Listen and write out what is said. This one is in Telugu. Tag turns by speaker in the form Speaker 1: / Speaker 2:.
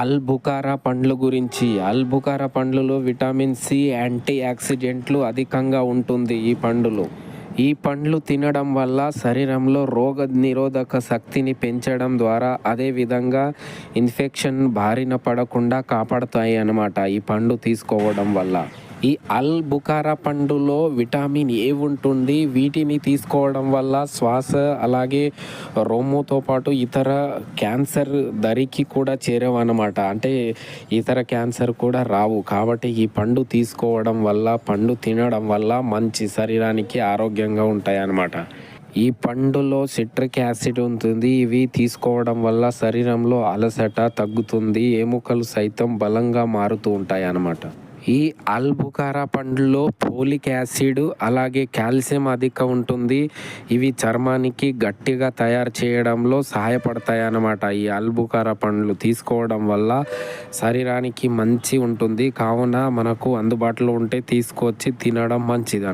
Speaker 1: ఆల్బుకారా పండ్లు గురించి. అల్బుకారా పండ్లలో విటమిన్ సి యాంటీ ఆక్సిడెంట్లు అధికంగా ఉంటుంది ఈ పండులో. ఈ పండ్లు తినడం వల్ల శరీరంలో రోగ నిరోధక శక్తిని పెంచడం ద్వారా అదేవిధంగా ఇన్ఫెక్షన్ బారిన పడకుండా కాపాడుతాయి అన్నమాట ఈ పండు తీసుకోవడం వల్ల. ఈ అల్ బుకారా పండులో విటమిన్ ఏ ఉంటుంది? వీటిని తీసుకోవడం వల్ల శ్వాస అలాగే రొమ్ముతో పాటు ఇతర క్యాన్సర్ దరికి కూడా చేరవన్నమాట. అంటే ఇతర క్యాన్సర్ కూడా రావు. కాబట్టి ఈ పండు తీసుకోవడం వల్ల పండు తినడం వల్ల మంచి శరీరానికి ఆరోగ్యంగా ఉంటాయి అన్నమాట ఈ పండులో సిట్రిక్ యాసిడ్ ఉంటుంది. ఇవి తీసుకోవడం వల్ల శరీరంలో అలసట తగ్గుతుంది. ఎముకలు సైతం బలంగా మారుతూ ఉంటాయి అన్నమాట ఈ అల్బుకారా పండ్లో పోలిక్ యాసిడ్ అలాగే కాల్షియం అధిక ఉంటుంది. ఇవి చర్మానికి గట్టిగా తయారు చేయడంలో సహాయపడతాయి అన్నమాట. ఈ అల్బుకారా పండ్లు తీసుకోవడం వల్ల శరీరానికి మంచి ఉంటుంది. కావున మనకు అందుబాటులో ఉంటే తీసుకొచ్చి తినడం మంచిది